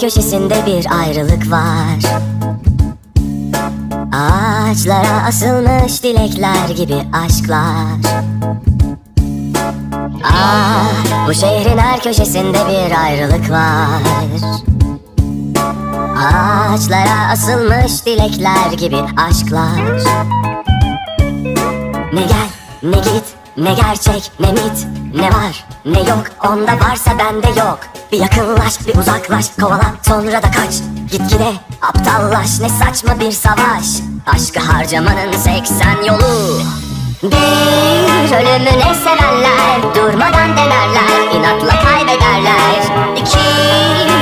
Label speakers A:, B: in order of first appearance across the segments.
A: köşesinde bir ayrılık var. Ağaçlara asılmış dilekler gibi aşklar. Ah bu şehrin her köşesinde bir ayrılık var. Ağaçlara asılmış dilekler gibi aşklar. Ne gel ne git ne gerçek ne mit Ne var ne yok onda varsa bende yok Bir yakınlaş bir uzaklaş kovala sonra da kaç. Gitgide aptallaş ne saçma bir savaş. Aşkı harcamanın 80 yolu. Bir ölümüne sevenler Durmadan denerler inatla kaybederler. İki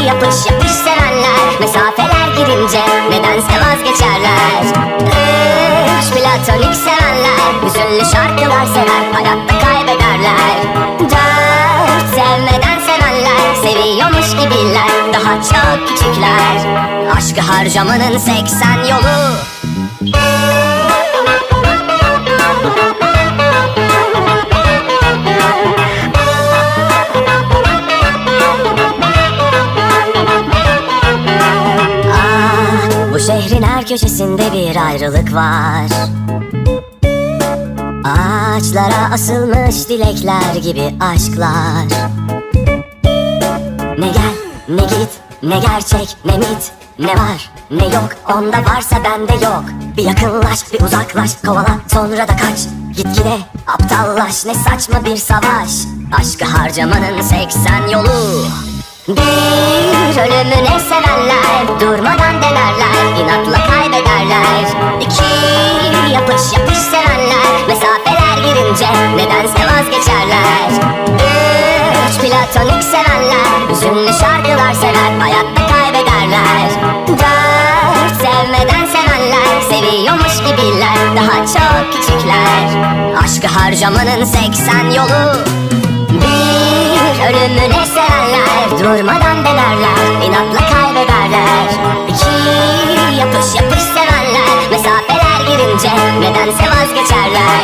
A: yapış yapış sevenler Mesafeler girince nedense vazgeçerler. Üç platonik sevenler Hüzünlü şarkılar sever Hayatta çok küçükler. Aşkı harcamanın 80 yolu. Ah, bu şehrin her köşesinde bir ayrılık var. Ağaçlara asılmış dilekler gibi aşklar. Ne gel ne git ne gerçek ne mit Ne var ne yok. Onda varsa bende yok. Bir yakınlaş bir uzaklaş kovala. Sonra da kaç. Gitgide aptallaş. Ne saçma bir savaş. Aşkı harcamanın 80 yolu. Bir ölümüne sevenler Durmadan denerler. İnatla kaybederler kaybederler Dört sevmeden sevenler. Seviyormuş gibiler. Daha çok küçükler. Aşkı harcamanın 80 yolu. Bir ölümüne sevenler. Durmadan denerler. İnatla kaybederler. İki yapış yapış sevenler. Mesafeler girince nedense vazgeçerler.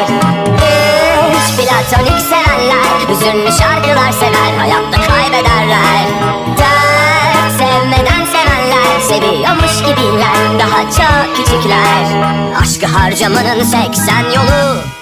A: Üç platonik sevenler. Hüzünlü şarkılar sever gibiler Daha çok küçükler. Aşkı harcamanın 80 yolu